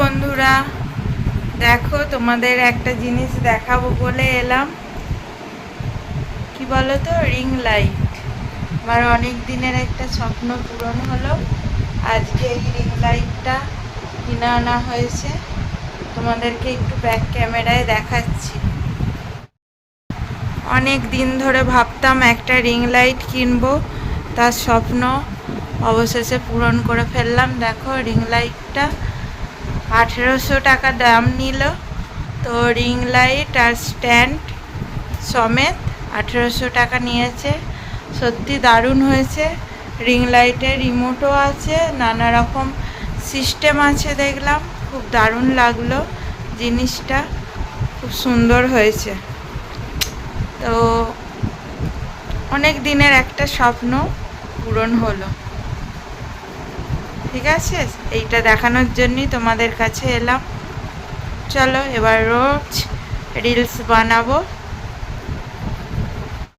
বন্ধুরা। দেখো, তোমাদের একটা জিনিস দেখাবো বলে এলাম। কি বলো তো রিং লাইট আমার অনেক দিনের একটা স্বপ্ন পূরণ হলো। আজকে এই রিং লাইটটা কিনে আনা হয়েছে। তোমাদেরকে একটু ব্যাক ক্যামেরায় দেখাচ্ছি। অনেক দিন ধরে ভাবতাম একটা রিং লাইট কিনবো। তার স্বপ্ন অবশেষে পূরণ করে ফেললাম। দেখো রিং লাইটটা আঠেরোশো টাকা দাম নিল। তো রিং লাইট আর স্ট্যান্ড সমেত আঠেরোশো টাকা নিয়েছে। সত্যি দারুণ হয়েছে। রিং লাইটের রিমোটও আছে, নানা রকম সিস্টেম আছে দেখলাম। খুব দারুণ লাগল জিনিসটা। খুব সুন্দর হয়েছে। তো অনেক দিনের একটা স্বপ্ন পূরণ হলো। ঠিক আছে? এইটা দেখানোর জন্যই তোমাদের কাছে এলাম। চলো এবার রোজ রিলস বানাবো।